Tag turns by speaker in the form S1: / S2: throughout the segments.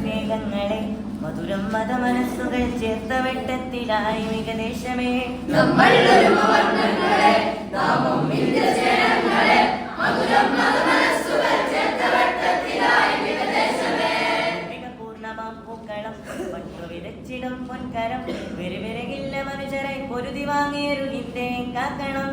S1: സ്നേഹങ്ങളെ മധുരം മത മനസ്സുകൾ ചേർത്ത വെട്ടത്തിലായി മികദേശമേ
S2: നമ്മൾ
S1: പൂക്കളം പട്ടു വിതച്ചിടും പൊൻകരം വെറുവിരകില്ല മനുഷ്യരെ പൊരുതി വാങ്ങിയൊരുകിന്റെ കാക്കണം.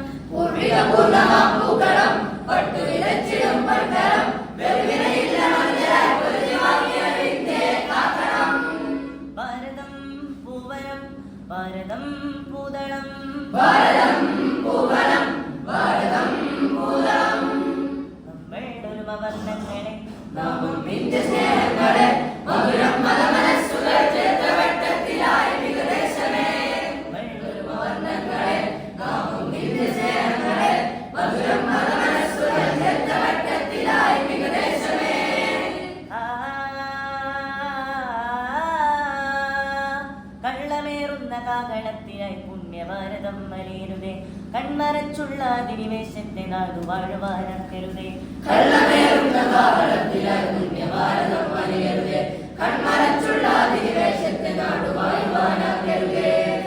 S1: കാകളത്തിനായി പുണ്യഭാരതം മലയരുതേ കൺമറച്ചുള്ള അധിനിവേശത്തെ നാടു വാഴുവാനക്കരുതേ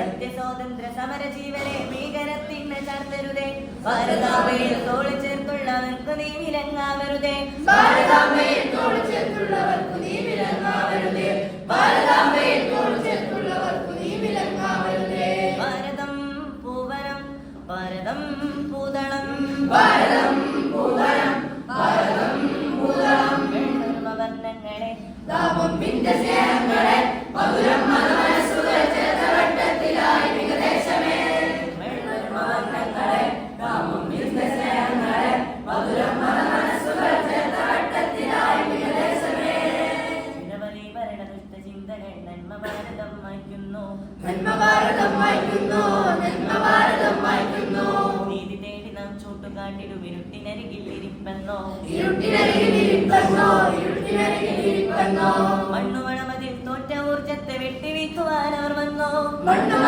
S1: സത്യസ്വാതന്ത്ര്യ സമര ജീവനെ ഭീകരത്തിന് ചാർത്തരുതേ. ഭാരതാമയിൽ തോളി ചേർത്തുള്ളവർക്ക് നീ വിലങ്ങാവരുതേ.
S2: ഭാരതാമയിൽ തോളിച്ചേർത്തുള്ളവർക്ക് നീ
S1: ഭാരതം പൂതളം. ഭരതം പൂതളം.
S2: ഭരതം പൂതളം.
S1: വർണങ്ങളെ
S2: നാമം
S1: ഭരണദുഷ്ട ചിന്തകൾ നന്മ ഭാരതം മായ്ക്കുന്നു
S2: നന്മ ഭാരതം വായിക്കുന്നു നന്മ ഭാരതം വായിക്കുന്നു.
S1: നീതി തേടി നാം ചൂട്ടുകാട്ടിടും ഇരുട്ടിനരികിൽ ഇരിപ്പെന്നോ?
S2: ഇരുട്ടിനരികിൽ ഇരിപ്പന്നോ? ഇരുട്ടിനരികിൽ ഇരിപ്പന്നോ?
S1: മണ്ണുമണമതിൽ തോറ്റ ഊർജത്തെ വെട്ടിവീക്കുവാൻ അവർ വന്നോ?
S2: മണ്ണു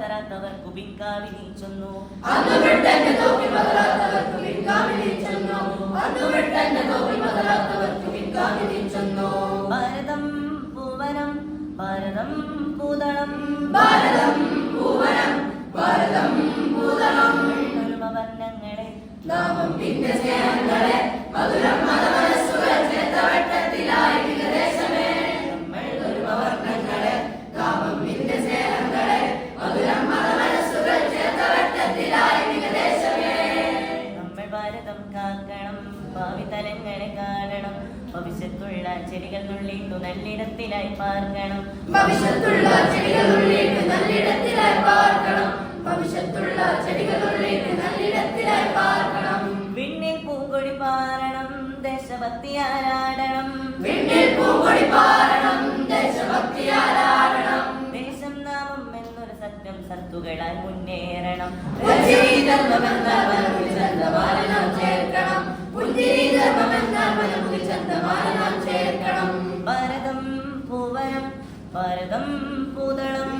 S1: തോക്കി പതറാത്തവർക്കു പിൻകാവി നീച്ചുന്നു
S2: അന്ന് ബ്രിട്ടന്റെ തോക്കി പതറാത്തവർക്ക് പിൻഗാമിനി ചെന്നു. അന്ന് ബ്രിട്ടന്റെ തോക്കി പതറാത്തവർക്ക് പിൻഗാമിനി ചെന്നു.
S1: ഭാരതം പൂവനം ഭാരതം പൂതളം.
S2: ഭാരതം
S1: ഭാവി തലങ്ങളെ കാണണം. ഭവിഷ്യത്തുള്ള ചെടികൾ നുള്ളിട്ടു നല്ലിടത്തിലായി പാർക്കണം.
S2: ഭവിഷ്യത്തുള്ള ചെടികൾ തുള്ളിട്ടു നല്ലിടത്തിലായി പാർക്കണം. ഭവിഷ്യത്തുള്ള ചെടികൾ തുള്ളിട്ടു നല്ലിടത്തിലായി പാർക്കണം.
S1: വിണ്ണിൽ പൂങ്കൊടി പാരണം ദേശഭക്തി ആരാടണം.
S2: വിണ്ണിൽ പൂങ്കൊടി പാരണം ദേശഭക്തി ആരാടണം.
S1: ദേശം നാമം എന്നൊരു സത്യം സത്തുകളാൽ മുന്നേറണം.
S2: ചന്തമാല ചേർക്കണം.
S1: പൂതളം